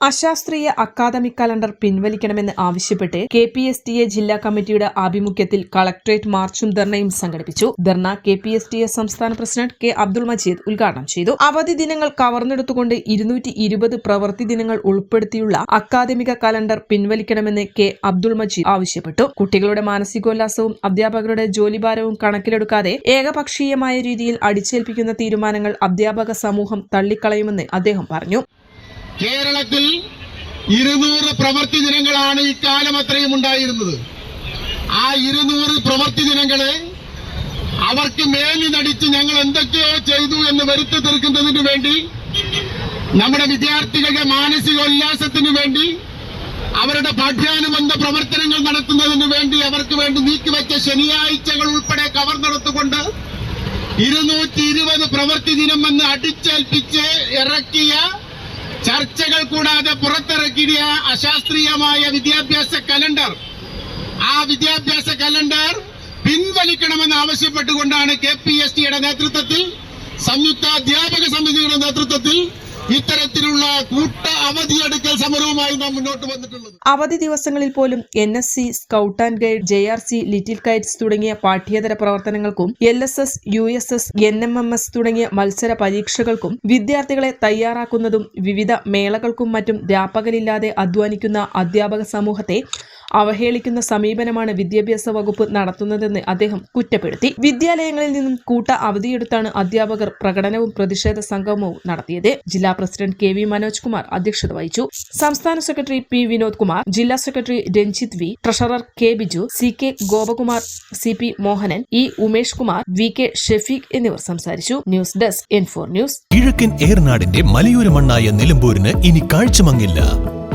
അശാസ്ത്രീയ academic calendar പിൻവലിക്കണമെന്ന് ആവശ്യപ്പെട്ട് K P S T A ജില്ലാ കമ്മിറ്റിയുടെ ആഭിമുഖ്യത്തിൽ കളക്ടറേറ്റ് മാർച്ചും ധർണയും സംഘടിപ്പിച്ചു. ധർണ K P S T A സംസ്ഥാന പ്രസിഡന്റ് കെ അബ്ദുൾ മജീദ് ഉദ്ഘാടനം ചെയ്തു. അവധി ദിനങ്ങൾ കവർന്നെടുത്തുകൊണ്ട് ഇരുന്നൂറ്റി ഇരുപത് പ്രവൃത്തി ദിനങ്ങൾ ഉൾപ്പെടുത്തിയുള്ള അക്കാദമിക കലണ്ടർ പിൻവലിക്കണമെന്ന് കെ അബ്ദുൾ മജീദ് ആവശ്യപ്പെട്ടു. കുട്ടികളുടെ മാനസികോല്ലാസവും അധ്യാപകരുടെ ജോലിഭാരവും കണക്കിലെടുക്കാതെ ഏകപക്ഷീയമായ രീതിയിൽ അടിച്ചേൽപ്പിക്കുന്ന തീരുമാനങ്ങൾ അധ്യാപക സമൂഹം തള്ളിക്കളയുമെന്ന് അദ്ദേഹം പറഞ്ഞു. കേരളത്തിൽ ഇരുന്നൂറ് പ്രവൃത്തി ദിനങ്ങളാണ് ഇക്കാലം അത്രയും ഉണ്ടായിരുന്നത്. ആ ഇരുന്നൂറ് പ്രവൃത്തി ദിനങ്ങളെ അവർക്ക് മേലി നടിച്ച് ഞങ്ങൾ എന്തൊക്കെയോ ചെയ്തു എന്ന് വരുത്തി തീർക്കുന്നതിന് വേണ്ടി നമ്മുടെ വിദ്യാർത്ഥികളുടെ മാനസികോല്ലാസത്തിന് വേണ്ടി അവരുടെ പാഠ്യാനുബന്ധ പ്രവർത്തനങ്ങൾ നടത്തുന്നതിന് വേണ്ടി അവർക്ക് വേണ്ടി നീക്കിവെച്ച ശനിയാഴ്ചകൾ ഉൾപ്പെടെ കവർ നടത്തുകൊണ്ട് ഇരുന്നൂറ്റി ഇരുപത് പ്രവൃത്തി ദിനം എന്ന് അടിച്ചേൽപ്പിച്ച് ഇറക്കിയ ചർച്ചകൾ കൂടാതെ പുറത്തിറക്കിയ അശാസ്ത്രീയമായ വിദ്യാഭ്യാസ കലണ്ടർ. ആ വിദ്യാഭ്യാസ കലണ്ടർ പിൻവലിക്കണമെന്ന് ആവശ്യപ്പെട്ടുകൊണ്ടാണ് കെ പി എസ് ടിയുടെ നേതൃത്വത്തിൽ സംയുക്ത അധ്യാപക സമിതിയുടെ നേതൃത്വത്തിൽ ഇത്തരത്തിലുള്ള കൂട്ട നാം മുന്നോട്ട് വന്നിട്ടുള്ളത്. അവധി ദിവസങ്ങളിൽ പോലും N S C scout and guide J R C little kites തുടങ്ങിയ പാഠ്യേതര പ്രവർത്തനങ്ങൾക്കും L S S U S S N M M S തുടങ്ങിയ മത്സര പരീക്ഷകൾക്കും വിദ്യാർത്ഥികളെ തയ്യാറാക്കുന്നതും വിവിധ മേളകൾക്കും മറ്റും രാപ്പകലില്ലാതെ അധ്വാനിക്കുന്ന അധ്യാപക സമൂഹത്തെ അവഹേളിക്കുന്ന സമീപനമാണ് വിദ്യാഭ്യാസ വകുപ്പ് നടത്തുന്നതെന്ന് അദ്ദേഹം കുറ്റപ്പെടുത്തി. വിദ്യാലയങ്ങളിൽ നിന്നും കൂട്ട അവധിയെടുത്താണ് അധ്യാപകർ പ്രകടനവും പ്രതിഷേധ സംഗമവും നടത്തിയത്. ജില്ലാ president K V Manoj Kumar അധ്യക്ഷത വഹിച്ചു. സംസ്ഥാന സെക്രട്ടറി പി വിനോദ് കുമാർ ജില്ലാ secretary Ranjith V treasurer K Biju C K Gopakumar C P Mohanan E Umesh Kumar V K Shefeeq എന്നിവർ സംസാരിച്ചു. News desk N four news. കിഴക്കൻ ഏർനാടിന്റെ മലയോര മണ്ണായ നിലമ്പൂരിന് ഇനി കാഴ്ചമങ്ങില്ല.